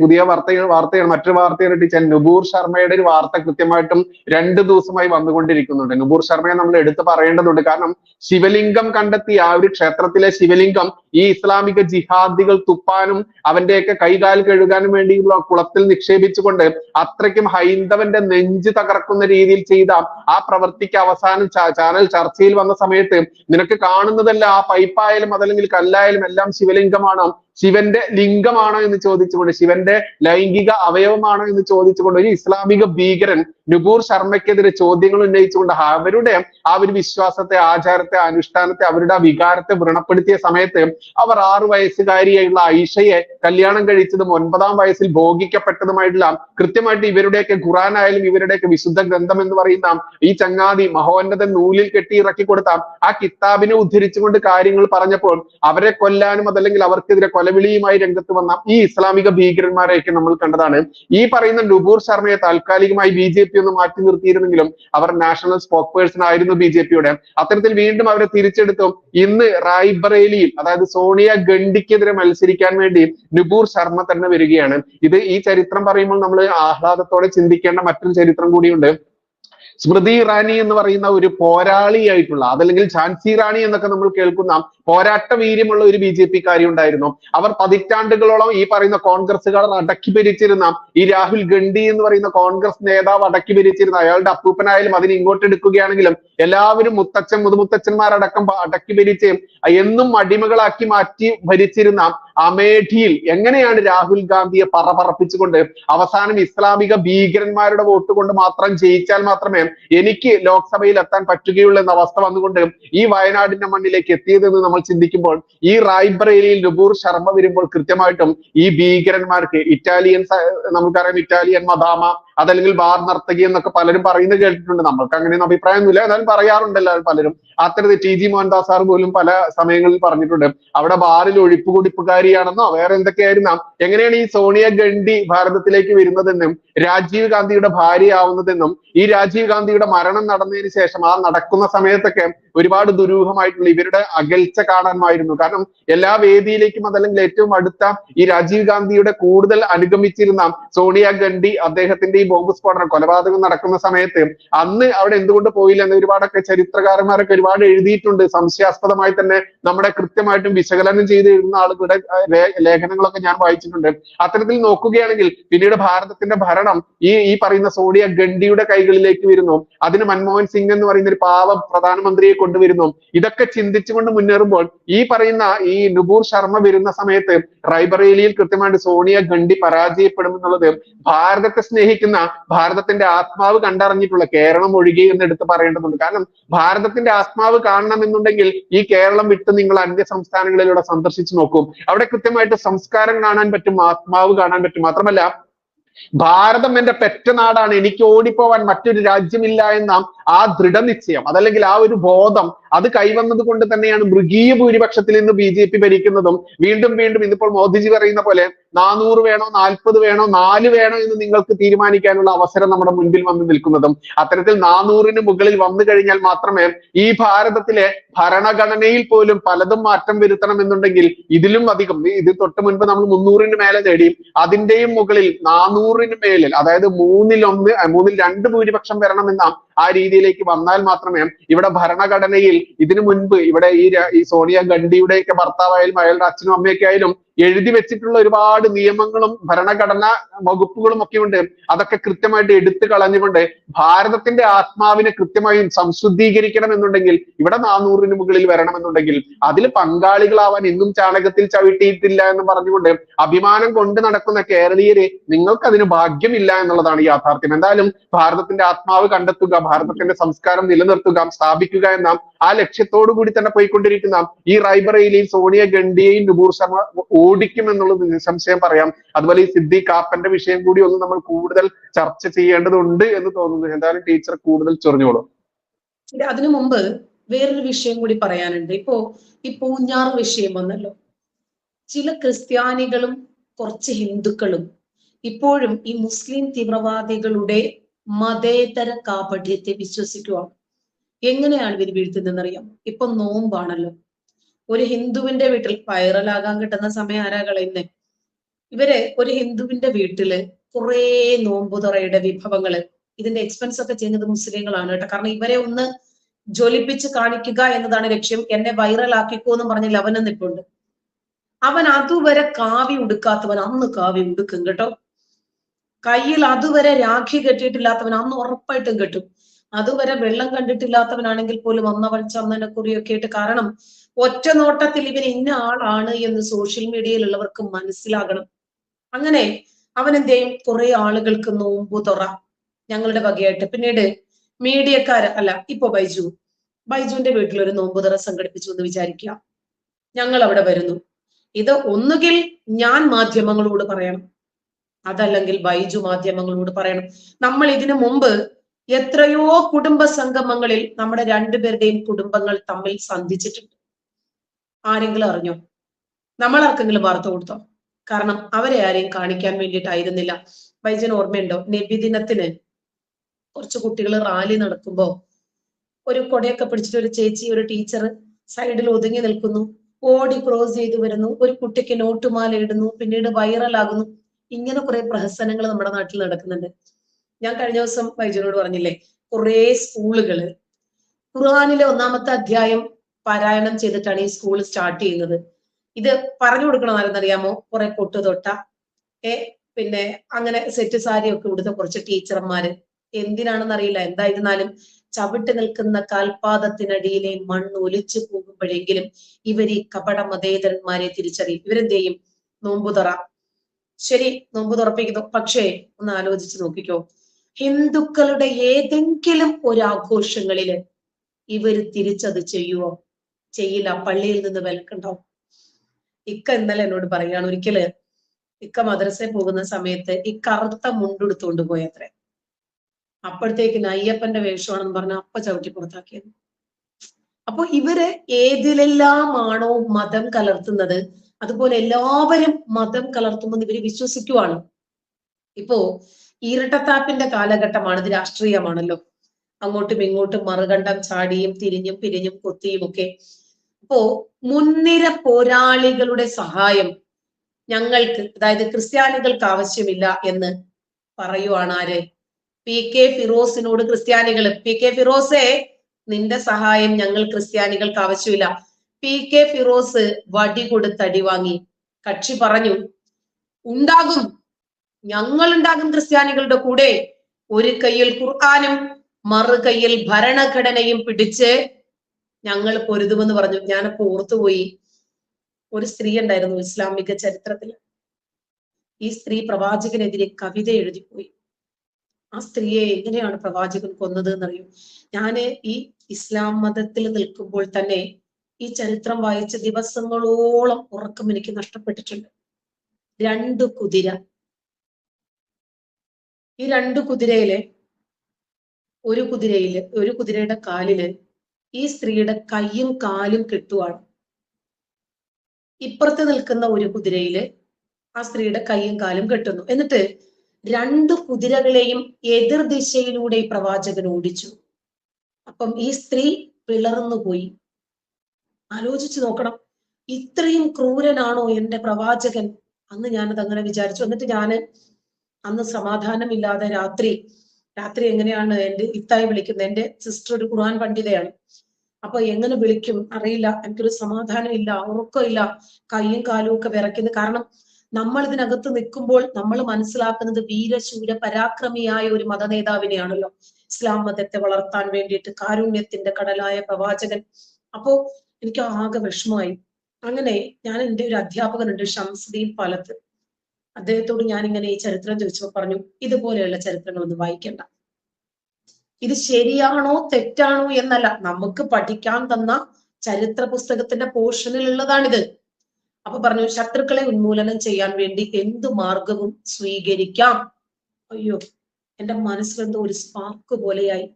പുതിയ വാർത്തകൾ വാർത്തയാണ് മറ്റൊരു വാർത്തയാണ് ടീച്ചർ നുപൂർ ശർമ്മയുടെ ഒരു വാർത്ത കൃത്യമായിട്ടും രണ്ട് ദിവസമായി വന്നുകൊണ്ടിരിക്കുന്നുണ്ട്. നുപൂർ ശർമ്മയെ നമ്മൾ എടുത്തു പറയേണ്ടതുണ്ട്. കാരണം ശിവലിംഗം കണ്ടെത്തിയ ആ ഒരു ക്ഷേത്രത്തിലെ ശിവലിംഗം ഈ ഇസ്ലാമിക ജിഹാദികൾ തുപ്പാനും അവന്റെയൊക്കെ കൈകാൽ കഴുകാനും വേണ്ടിയുള്ള കുളത്തിൽ നിക്ഷേപിച്ചുകൊണ്ട് അത്രയ്ക്കും ഹൈന്ദവന്റെ നെഞ്ച് തകർക്കുന്ന രീതിയിൽ ചെയ്ത ആ പ്രവൃത്തിക്ക് അവസാനം ചാനൽ ചർച്ചയിൽ വന്ന സമയത്ത് നിനക്ക് കാണുന്നതല്ല ആ പൈപ്പായാലും അതല്ലെങ്കിൽ കല്ലായാലും എല്ലാം ശിവലിംഗമാണ്. ശിവന്റെ ലിംഗമാണോ എന്ന് ചോദിച്ചുകൊണ്ട് ശിവന്റെ ലൈംഗിക അവയവമാണോ എന്ന് ചോദിച്ചുകൊണ്ട് ഒരു ഇസ്ലാമിക ഭീകരൻ നുപൂർ ശർമ്മയ്ക്കെതിരെ ചോദ്യങ്ങൾ ഉന്നയിച്ചുകൊണ്ട് അവരുടെ ആ ഒരു വിശ്വാസത്തെ ആചാരത്തെ അനുഷ്ഠാനത്തെ അവരുടെ ആ വികാരത്തെ വ്രണപ്പെടുത്തിയ സമയത്ത് അവർ ആറു വയസ്സുകാരിയായുള്ള ഐഷയെ കല്യാണം കഴിച്ചതും ഒൻപതാം വയസ്സിൽ ഭോഗിക്കപ്പെട്ടതുമായിട്ടുള്ള കൃത്യമായിട്ട് ഇവരുടെയൊക്കെ ഖുറാൻ ആയാലും ഇവരുടെയൊക്കെ വിശുദ്ധ ഗ്രന്ഥം എന്ന് പറയുന്ന ഈ ചങ്ങാതി മഹോന്നതൻ നൂലിൽ കെട്ടി ഇറക്കി കൊടുത്ത ആ കിതാബിനെ ഉദ്ധരിച്ചുകൊണ്ട് കാര്യങ്ങൾ പറഞ്ഞപ്പോൾ അവരെ കൊല്ലാനും അതല്ലെങ്കിൽ അവർക്കെതിരെ കൊലവിളിയുമായി രംഗത്ത് വന്ന ഈ ഇസ്ലാമിക ഭീകരന്മാരെയൊക്കെ നമ്മൾ കണ്ടതാണ്. ഈ പറയുന്ന ഡുബൂർ ശർമ്മയെ താൽക്കാലികമായി ബി ജെ പി ഒന്ന് മാറ്റി നിർത്തിയിരുന്നെങ്കിലും അവർ നാഷണൽ സ്പോക്ക് പേഴ്സൺ ആയിരുന്നു ബി ജെ പിയുടെ. അത്തരത്തിൽ വീണ്ടും അവരെ തിരിച്ചെടുത്തു. ഇന്ന് റായ്ബറേലിയിൽ അതായത് സോണിയ ഗണ്ഡിക്കെതിരെ മത്സരിക്കാൻ വേണ്ടി നുപൂർ ശർമ്മ തന്നെ വരികയാണ്. ഇത് ഈ ചരിത്രം പറയുമ്പോൾ നമ്മൾ ആഹ്ലാദത്തോടെ ചിന്തിക്കേണ്ട മറ്റൊരു ചരിത്രം കൂടിയുണ്ട്. സ്മൃതി ഇറാനി എന്ന് പറയുന്ന ഒരു പോരാളിയായിട്ടുള്ള അതല്ലെങ്കിൽ ഝാൻസി റാണി എന്നൊക്കെ നമ്മൾ കേൾക്കുന്ന പോരാട്ട വീര്യമുള്ള ഒരു ബി ജെ ഉണ്ടായിരുന്നു. അവർ പതിറ്റാണ്ടുകളോളം ഈ പറയുന്ന കോൺഗ്രസ്സുകാർ അടക്കി ഭരിച്ചിരുന്ന ഈ രാഹുൽ ഗണ്ഡി എന്ന് പറയുന്ന കോൺഗ്രസ് നേതാവ് അടക്കി ഭരിച്ചിരുന്ന അയാളുടെ അപ്പൂപ്പനായാലും അതിന് ഇങ്ങോട്ട് എടുക്കുകയാണെങ്കിലും എല്ലാവരും മുത്തച്ഛൻ മുതുമുത്തച്ഛന്മാരടക്കം അടക്കി ഭരിച്ച് എന്നും അടിമകളാക്കി മാറ്റി ഭരിച്ചിരുന്ന അമേഠിയിൽ എങ്ങനെയാണ് രാഹുൽ ഗാന്ധിയെ പറപറപ്പിച്ചുകൊണ്ട് അവസാനം ഇസ്ലാമിക ഭീകരന്മാരുടെ വോട്ട് കൊണ്ട് മാത്രം ജയിച്ചാൽ മാത്രമേ എനിക്ക് ലോക്സഭയിൽ എത്താൻ പറ്റുകയുള്ളൂ എന്ന അവസ്ഥ വന്നുകൊണ്ട് ഈ വയനാടിന്റെ മണ്ണിലേക്ക് എത്തിയതെന്ന് നമ്മൾ ചിന്തിക്കുമ്പോൾ ഈ റായ്ബറേലിയിൽ നുപൂർ ശർമ്മ വരുമ്പോൾ കൃത്യമായിട്ടും ഈ ഭീകരന്മാർക്ക് ഇറ്റാലിയൻ നമുക്കറിയാം ഇറ്റാലിയൻ മദാമ അതല്ലെങ്കിൽ ബാർ നർത്തകി എന്നൊക്കെ പലരും പറയുന്നത് കേട്ടിട്ടുണ്ട്. നമ്മൾക്ക് അങ്ങനെയൊന്നും അഭിപ്രായമൊന്നുമില്ല. എന്നാലും പറയാറുണ്ടല്ലോ പലരും. അത്തരത്തിൽ ടി ജി മോഹൻദാസ് സാർ പോലും പല സമയങ്ങളിൽ പറഞ്ഞിട്ടുണ്ട്. അവിടെ ബാറിൽ ഒഴിപ്പ് കുടിപ്പുകാരിയാണെന്നോ വേറെ എന്തൊക്കെയായിരുന്നാം. എങ്ങനെയാണ് ഈ സോണിയ ഗണ്ഡി ഭാരതത്തിലേക്ക് വരുന്നതെന്നും രാജീവ് ഗാന്ധിയുടെ ഭാര്യയാവുന്നതെന്നും ഈ രാജീവ് ഗാന്ധിയുടെ മരണം നടന്നതിന് ശേഷം ആ നടക്കുന്ന സമയത്തൊക്കെ ഒരുപാട് ദുരൂഹമായിട്ടുള്ള ഇവരുടെ അകൽച്ച കാണാമായിരുന്നു കാരണം എല്ലാ വേദിയിലേക്കും അതല്ലെങ്കിൽ ഏറ്റവും അടുത്ത ഈ രാജീവ് ഗാന്ധിയുടെ കൂടുതൽ അനുഗമിച്ചിരുന്ന സോണിയ ഗണ്ഡി അദ്ദേഹത്തിന്റെ ഈ ബോംബ് സ്ഫോടനം കൊലപാതകം നടക്കുന്ന സമയത്ത് അന്ന് അവിടെ എന്തുകൊണ്ട് പോയില്ല എന്ന് ഒരുപാടൊക്കെ ചരിത്രകാരന്മാരൊക്കെ ഒരുപാട് എഴുതിയിട്ടുണ്ട്. സംശയാസ്പദമായി തന്നെ നമ്മുടെ കൃത്യമായിട്ടും വിശകലനം ചെയ്ത് എഴുതുന്ന ആളുകളുടെ ലേഖനങ്ങളൊക്കെ ഞാൻ വായിച്ചിട്ടുണ്ട്. അത്തരത്തിൽ നോക്കുകയാണെങ്കിൽ പിന്നീട് ഭാരതത്തിന്റെ ഭരണം ഈ ഈ പറയുന്ന സോണിയ ഗണ്ഡിയുടെ കൈകളിലേക്ക് വരുന്നു. അതിന് മൻമോഹൻ സിംഗ് എന്ന് പറയുന്ന ഒരു പാവ പ്രധാനമന്ത്രിയെ കൊണ്ടുവരുന്നു. ഇതൊക്കെ ചിന്തിച്ചുകൊണ്ട് മുന്നേറുമ്പോൾ ഈ പറയുന്ന ഈ നുപൂർ ശർമ്മ വരുന്ന സമയത്ത് റൈബറേലിയിൽ കൃത്യമായിട്ട് സോണിയ ഗണ്ഡി പരാജയപ്പെടുമെന്നുള്ളത് ഭാരതത്തെ സ്നേഹിക്കുന്ന ഭാരതത്തിന്റെ ആത്മാവ് കണ്ടറിഞ്ഞിട്ടുള്ള കേരളം ഒഴികെ എന്ന് എടുത്ത് പറയേണ്ടതുണ്ട്. കാരണം ഭാരതത്തിന്റെ ആത്മാവ് കാണണമെന്നുണ്ടെങ്കിൽ ഈ കേരളം വിട്ട് നിങ്ങൾ അന്യ സംസ്ഥാനങ്ങളിലൂടെ സന്ദർശിച്ചു നോക്കും. അവിടെ കൃത്യമായിട്ട് സംസ്കാരം കാണാൻ പറ്റും ആത്മാവ് കാണാൻ പറ്റും. മാത്രമല്ല ഭാരതം എന്റെ പെറ്റനാടാണ് എനിക്ക് ഓടിപ്പോവാൻ മറ്റൊരു രാജ്യമില്ല എന്ന ആ ദൃഢനിശ്ചയം അതല്ലെങ്കിൽ ആ ഒരു ബോധം അത് കൈവന്നത് കൊണ്ട് തന്നെയാണ് മൃഗീയ ഭൂരിപക്ഷത്തിൽ നിന്ന് ബി ജെ പി ഭരിക്കുന്നതും. വീണ്ടും വീണ്ടും ഇന്നിപ്പോൾ മോദിജി പറയുന്ന പോലെ നാനൂറ് വേണോ നാൽപ്പത് വേണോ നാല് വേണോ എന്ന് നിങ്ങൾക്ക് തീരുമാനിക്കാനുള്ള അവസരം നമ്മുടെ മുൻപിൽ വന്നു നിൽക്കുന്നതും. അത്തരത്തിൽ നാനൂറിന് മുകളിൽ വന്നു കഴിഞ്ഞാൽ മാത്രമേ ഈ ഭാരതത്തിലെ ഭരണഘടനയിൽ പോലും പലതും മാറ്റം വരുത്തണം എന്നുണ്ടെങ്കിൽ ഇതിലും അധികം. ഇത് തൊട്ട് മുൻപ് നമ്മൾ മുന്നൂറിന് മേലെ നേടി അതിന്റെയും മുകളിൽ നാനൂറിന് മേലിൽ അതായത് മൂന്നിൽ ഒന്ന് മൂന്നിൽ രണ്ട് ഭൂരിപക്ഷം വരണമെന്ന ആ രീതിയിലേക്ക് വന്നാൽ മാത്രമേ ഇവിടെ ഭരണഘടനയിൽ ഇതിനു മുൻപ് ഇവിടെ ഈ സോണിയ ഗണ്ഡിയുടെയൊക്കെ ഭർത്താവായാലും അയാളുടെ അച്ഛനും അമ്മയൊക്കെ ആയാലും എഴുതി വെച്ചിട്ടുള്ള ഒരുപാട് നിയമങ്ങളും ഭരണഘടന വകുപ്പുകളും ഒക്കെ ഉണ്ട്. അതൊക്കെ കൃത്യമായിട്ട് എടുത്തു കളഞ്ഞുകൊണ്ട് ഭാരതത്തിന്റെ ആത്മാവിനെ കൃത്യമായും സംശുദ്ധീകരിക്കണം എന്നുണ്ടെങ്കിൽ ഇവിടെ നാനൂറിന് മുകളിൽ വരണമെന്നുണ്ടെങ്കിൽ അതിൽ പങ്കാളികളാവാൻ എന്നും ചാണകത്തിൽ ചവിട്ടിയിട്ടില്ല എന്ന് പറഞ്ഞുകൊണ്ട് അഭിമാനം കൊണ്ട് നടക്കുന്ന കേരളീയരെ നിങ്ങൾക്ക് അതിന് ഭാഗ്യമില്ല എന്നുള്ളതാണ് യാഥാർത്ഥ്യം. എന്തായാലും ഭാരതത്തിന്റെ ആത്മാവ് കണ്ടെത്തുക ഭാരതത്തിന്റെ സംസ്കാരം നിലനിർത്തുക സ്ഥാപിക്കുക എന്ന ആ ലക്ഷ്യത്തോടു കൂടി തന്നെ പോയിക്കൊണ്ടിരിക്കുന്ന ഈ റൈബറയിലെയും സോണിയ ഗണ്ഡിയെയും നുപൂർ ശർമ്മ ഓടിക്കും എന്നുള്ളത് നിസ്സംശയം പറയാം. അതുപോലെ ഈ സിദ്ദീഖ് കാപ്പന്റെ വിഷയം കൂടി ഒന്ന് നമ്മൾ കൂടുതൽ ചർച്ച ചെയ്യേണ്ടതുണ്ട് എന്ന് തോന്നുന്നു. എന്തായാലും ടീച്ചർ കൂടുതൽ ചൊറിഞ്ഞോളൂ. അതിനു മുമ്പ് വേറൊരു വിഷയം കൂടി പറയാനുണ്ട്. ഇപ്പോ ഈ പൂഞ്ഞാർ വിഷയം വന്നല്ലോ. ചില ക്രിസ്ത്യാനികളും കുറച്ച് ഹിന്ദുക്കളും ഇപ്പോഴും ഈ മുസ്ലിം തീവ്രവാദികളുടെ മതേതര കാപഠ്യത്തെ വിശ്വസിക്കുവാണ്. എങ്ങനെയാണ് ഇവർ വീഴ്ത്തുന്നതെന്നറിയാം ഇപ്പൊ നോമ്പാണല്ലോ. ഒരു ഹിന്ദുവിന്റെ വീട്ടിൽ വൈറലാകാൻ കിട്ടുന്ന സമയം ആരാ കളയുന്നേ? ഇവർ ഒരു ഹിന്ദുവിന്റെ വീട്ടിൽ കുറേ നോമ്പുതുറയുടെ വിഭവങ്ങൾ ഇതിന്റെ എക്സ്പെൻസ് ഒക്കെ ചെയ്യുന്നത് മുസ്ലിങ്ങളാണ് കേട്ടോ. കാരണം ഇവരെ ഒന്ന് ജ്വലിപ്പിച്ച് കാണിക്കുക എന്നതാണ് ലക്ഷ്യം. എന്നെ വൈറൽ ആക്കിക്കോ എന്ന് പറഞ്ഞ ലവനം നിൽപ്പുണ്ട് അവൻ അതുവരെ കാവി ഉടുക്കാത്തവൻ അന്ന് കാവി ഉടുക്കും കേട്ടോ. കയ്യിൽ അതുവരെ രാഖി കെട്ടിയിട്ടില്ലാത്തവൻ അന്ന് ഉറപ്പായിട്ടും കെട്ടും. അതുവരെ വെള്ളം കണ്ടിട്ടില്ലാത്തവനാണെങ്കിൽ പോലും അന്നവൾ ചന്ദനക്കുറിയൊക്കെ ആയിട്ട് കാരണം ഒറ്റ നോട്ടത്തിൽ ഇവൻ ഇന്ന ആളാണ് എന്ന് സോഷ്യൽ മീഡിയയിലുള്ളവർക്ക് മനസ്സിലാകണം. അങ്ങനെ അവൻ എന്ത് ചെയ്യും? കുറെ ആളുകൾക്ക് നോമ്പു തുറ ഞങ്ങളുടെ വകയായിട്ട്. പിന്നീട് മീഡിയക്കാര് അല്ല ഇപ്പൊ ബൈജു. ബൈജുവിന്റെ വീട്ടിൽ ഒരു നോമ്പുതുറ സംഘടിപ്പിച്ചു എന്ന് വിചാരിക്കുക. ഞങ്ങൾ അവിടെ വരുന്നു. ഇത് ഒന്നുകിൽ ഞാൻ മാധ്യമങ്ങളോട് പറയണം. അതല്ലെങ്കിൽ ബൈജു മാധ്യമങ്ങളോട് പറയണം. നമ്മൾ ഇതിനു മുമ്പ് എത്രയോ കുടുംബ സംഗമങ്ങളിൽ നമ്മുടെ രണ്ടുപേരുടെയും കുടുംബങ്ങൾ തമ്മിൽ സന്ധിച്ചിട്ടുണ്ട്. ആരെങ്കിലും അറിഞ്ഞോ? നമ്മൾ ആർക്കെങ്കിലും വാർത്ത കൊടുത്തോ? കാരണം അവരെ ആരെയും കാണിക്കാൻ വേണ്ടിയിട്ടായിരുന്നില്ല. വൈജൻ ഓർമ്മയുണ്ടോ? നബിദിനത്തിന് കുറച്ച് കുട്ടികൾ റാലി നടക്കുമ്പോ ഒരു കൊടയൊക്കെ പിടിച്ചിട്ട് ഒരു ചേച്ചി ഒരു ടീച്ചർ സൈഡിൽ ഒതുങ്ങി നിൽക്കുന്നു. ഓടി ക്രോസ് ചെയ്തു വരുന്നു. ഒരു കുട്ടിക്ക് നോട്ടുമാല ഇടുന്നു. പിന്നീട് വൈറലാകുന്നു. ഇങ്ങനെ കുറെ പ്രഹസനങ്ങൾ നമ്മുടെ നാട്ടിൽ നടക്കുന്നുണ്ട്. ഞാൻ കഴിഞ്ഞ ദിവസം വൈജനോട് പറഞ്ഞില്ലേ കുറേ സ്കൂളുകൾ ഖുർആാനിലെ ഒന്നാമത്തെ അധ്യായം പാരായണം ചെയ്തിട്ടാണ് ഈ സ്കൂൾ സ്റ്റാർട്ട് ചെയ്യുന്നത്. ഇത് പറഞ്ഞു കൊടുക്കണം ആരെന്നറിയാമോ? കുറെ കൊട്ടു തൊട്ട ഏ പിന്നെ അങ്ങനെ സെറ്റ് സാരി ഒക്കെ ഇവിടുത്തെ കുറച്ച് ടീച്ചർമാര്. എന്തിനാണെന്നറിയില്ല എന്തായിരുന്നാലും ചവിട്ടി നിൽക്കുന്ന കാൽപാദത്തിനടിയിലെ മണ്ണ് ഒലിച്ചു പോകുമ്പോഴെങ്കിലും ഇവർ ഈ കപട മതേതരന്മാരെ തിരിച്ചറിയും. ഇവരെന്ത് ചെയ്യും? നോമ്പുതറ. ശരി നോമ്പ് തുറപ്പിക്കുന്നു പക്ഷേ ഒന്ന് ആലോചിച്ച് നോക്കിക്കോ. ഹിന്ദുക്കളുടെ ഏതെങ്കിലും ഒരു ആഘോഷങ്ങളിൽ ഇവർ തിരിച്ചത് ചെയ്യുവോ? ചെയ്യില്ല. പള്ളിയിൽ നിന്ന് വിലക്കുണ്ടാവും ഇക്ക ഇന്നലെ എന്നോട് പറയാണ് ഒരിക്കൽ ഇക്ക മദ്രസയിൽ പോകുന്ന സമയത്ത് ഈ കറുത്ത മുണ്ടെടുത്തുകൊണ്ട് പോയത്രേ. അപ്പോഴത്തേക്കിന് അയ്യപ്പന്റെ വേഷമാണെന്ന് പറഞ്ഞ അപ്പ ചവിട്ടി പുറത്താക്കിയത്. അപ്പൊ ഇവർ ഏതിലെല്ലാമാണോ മതം കലർത്തുന്നത്? അതുപോലെ എല്ലാവരും മതം കലർത്തുമെന്ന് ഇവർ വിശ്വസിക്കുവാണ്. ഇപ്പോ ഇരട്ടത്താപ്പിന്റെ കാലഘട്ടമാണ് ഇത് രാഷ്ട്രീയമാണല്ലോ. അങ്ങോട്ടും ഇങ്ങോട്ടും മറുകണ്ടം ചാടിയും തിരിഞ്ഞും പിരിഞ്ഞും കൊത്തിയും ഒക്കെ. അപ്പോ മുൻനിര പോരാളികളുടെ സഹായം ഞങ്ങൾക്ക് അതായത് ക്രിസ്ത്യാനികൾക്ക് ആവശ്യമില്ല എന്ന് പറയുവാണ് ആര്? പി കെ ഫിറോസിനോട് ക്രിസ്ത്യാനികൾ പി കെ ഫിറോസെ നിന്റെ സഹായം ഞങ്ങൾ ക്രിസ്ത്യാനികൾക്ക് ആവശ്യമില്ല. പി കെ ഫിറോസ് വടി കൊടുത്തടി വാങ്ങി. കക്ഷി പറഞ്ഞു ഉണ്ടാകും. ഞങ്ങൾ ഉണ്ടാകും ക്രിസ്ത്യാനികളുടെ കൂടെ. ഒരു കയ്യിൽ ഖുർആാനും മറു കയ്യിൽ ഭരണഘടനയും പിടിച്ച് ഞങ്ങൾ പൊരുതുമെന്ന് പറഞ്ഞു. ഞാനപ്പോ ഓർത്തുപോയി. ഒരു സ്ത്രീ ഉണ്ടായിരുന്നു ഇസ്ലാമിക ചരിത്രത്തിൽ ഈ സ്ത്രീ പ്രവാചകനെതിരെ കവിത എഴുതിപ്പോയി. ആ സ്ത്രീയെ എങ്ങനെയാണ് പ്രവാചകൻ കൊന്നത് എന്നറിയും? ഞാൻ ഈ ഇസ്ലാം മതത്തിൽ നിൽക്കുമ്പോൾ തന്നെ ഈ ചരിത്രം വായിച്ച ദിവസങ്ങളോളം ഉറക്കം എനിക്ക് നഷ്ടപ്പെട്ടിട്ടുണ്ട്. രണ്ട് കുതിര. ഈ രണ്ട് കുതിരയിലെ ഒരു കുതിരയിൽ ഒരു കുതിരയുടെ കാലിൽ ഈ സ്ത്രീയുടെ കയ്യും കാലും കെട്ടുവാണ്. ഇപ്പുറത്ത് നിൽക്കുന്ന ഒരു കുതിരയിൽ ആ സ്ത്രീയുടെ കൈയും കാലും കെട്ടുന്നു. എന്നിട്ട് രണ്ട് കുതിരകളെയും എതിർ ദിശയിലൂടെ ഈ പ്രവാചകൻ ഓടിച്ചു. അപ്പം ഈ സ്ത്രീ പിളർന്നു പോയി. ആലോചിച്ചു നോക്കണം. ഇത്രയും ക്രൂരനാണോ എന്റെ പ്രവാചകൻ? അന്ന് ഞാനത് അങ്ങനെ വിചാരിച്ചു. എന്നിട്ട് ഞാൻ അന്ന് സമാധാനമില്ലാതെ രാത്രി രാത്രി എങ്ങനെയാണ് എന്റെ ഇത്തായി വിളിക്കുന്നത്? എന്റെ സിസ്റ്റർ ഒരു ഖുർആൻ പണ്ഡിതയാണ്. അപ്പൊ എങ്ങനെ വിളിക്കും? അറിയില്ല. എനിക്കൊരു സമാധാനം ഇല്ല ഉറക്കമില്ല കൈയും കാലും ഒക്കെ വിറയ്ക്കുന്നു. കാരണം നമ്മൾ ഇതിനകത്ത് നിൽക്കുമ്പോൾ നമ്മൾ മനസ്സിലാക്കുന്നത് വീരശൂര പരാക്രമിയായ ഒരു മത നേതാവിനെയാണല്ലോ ഇസ്ലാം മതത്തെ വളർത്താൻ വേണ്ടിയിട്ട് കാരുണ്യത്തിന്റെ കടലായ പ്രവാചകൻ. അപ്പോ എനിക്ക് ആകെ വിഷമമായി. അങ്ങനെ ഞാൻ എന്റെ ഒരു അധ്യാപകനുണ്ട് ഷംസുദ്ദീൻ പാലത്ത്. അദ്ദേഹത്തോട് ഞാൻ ഇങ്ങനെ ഈ ചരിത്രം ചോദിച്ചപ്പോൾ പറഞ്ഞു ഇതുപോലെയുള്ള ചരിത്രങ്ങൾ ഒന്ന് വായിക്കണ്ട. ഇത് ശരിയാണോ തെറ്റാണോ എന്നല്ല നമുക്ക് പഠിക്കാൻ തന്ന ചരിത്ര പുസ്തകത്തിന്റെ പോർഷനിലുള്ളതാണിത് അപ്പൊ പറഞ്ഞു ശത്രുക്കളെ ഉന്മൂലനം ചെയ്യാൻ വേണ്ടി എന്ത് മാർഗവും സ്വീകരിക്കാം? അയ്യോ എന്റെ മനസ്സിലെന്തോ ഒരു സ്പാർക്ക് പോലെയായി.